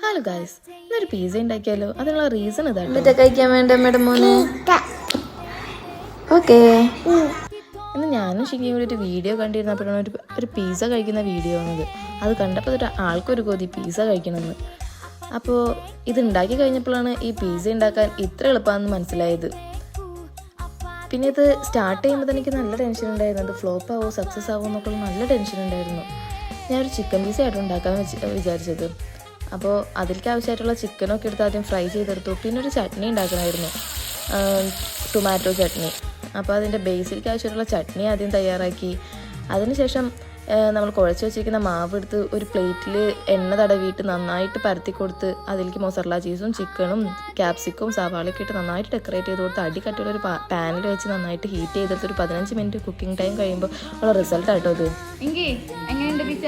Hello guys ഇന്നൊരു pizza ഉണ്ടാക്കിയാലോ? അതിനുള്ള റീസൺ ഇതാണ് കഴിക്കാൻ വേണ്ട മേഡം മോനെ. ഓക്കേ. ഇന്ന് ഞാനും ശരിക്കും കൂടി ഒരു വീഡിയോ കണ്ടിരുന്നപ്പോഴാണ് ഒരു ഒരു പീസ കഴിക്കുന്ന വീഡിയോ വന്നത് അത് കണ്ടപ്പോൾ ഒരു ആൾക്കൊരു കൊതി പീസ കഴിക്കണമെന്ന്. അപ്പോൾ ഇത് ഉണ്ടാക്കി കഴിഞ്ഞപ്പോഴാണ് ഈ പീസ ഉണ്ടാക്കാൻ ഇത്ര എളുപ്പമാണെന്ന് മനസ്സിലായത്. പിന്നെ ഇത് സ്റ്റാർട്ട് ചെയ്യുമ്പോൾ തന്നെ എനിക്ക് നല്ല ടെൻഷൻ ഉണ്ടായിരുന്നു. അത് ഫ്ലോപ്പ് ആവോ സക്സസ് ആവോ എന്നൊക്കെ നല്ല ടെൻഷൻ ഉണ്ടായിരുന്നു. ഞാനൊരു ചിക്കൻ പീസ ആയിട്ട് ഉണ്ടാക്കാൻ വിചാരിച്ചത്. അപ്പോൾ അതിലേക്ക് ആവശ്യമായിട്ടുള്ള ചിക്കനൊക്കെ എടുത്ത് ആദ്യം ഫ്രൈ ചെയ്തെടുത്തു. പിന്നെ ഒരു ചട്നി ഉണ്ടാക്കണമായിരുന്നു. ടൊമാറ്റോ ചട്നി. അപ്പോൾ അതിന്റെ ബേസിലേക്ക് ആവശ്യമായിട്ടുള്ള ചട്നി ആദ്യം തയ്യാറാക്കി. അതിനുശേഷം നമ്മൾ കുഴച്ച് വെച്ചിരിക്കുന്ന മാവ് എടുത്ത് ഒരു പ്ലേറ്റിൽ എണ്ണ തടവിയിട്ട് നന്നായിട്ട് പരത്തി കൊടുത്ത് അതിലേക്ക് മൊസറല ചീസും ചിക്കനും ക്യാപ്സിക്കും സവാളയൊക്കെ ഇട്ട് നന്നായിട്ട് ഡെക്കറേറ്റ് ചെയ്ത് കൊടുത്ത് അടി കട്ടിയുള്ള ഒരു പാനിൽ വെച്ച് നന്നായിട്ട് ഹീറ്റ് ചെയ്തെടുത്ത് ഒരു പതിനഞ്ച് മിനിറ്റ് കുക്കിംഗ് ടൈം കഴിയുമ്പോൾ ഉള്ള റിസൾട്ട് ആട്ടോ ഇത് പിച്ച?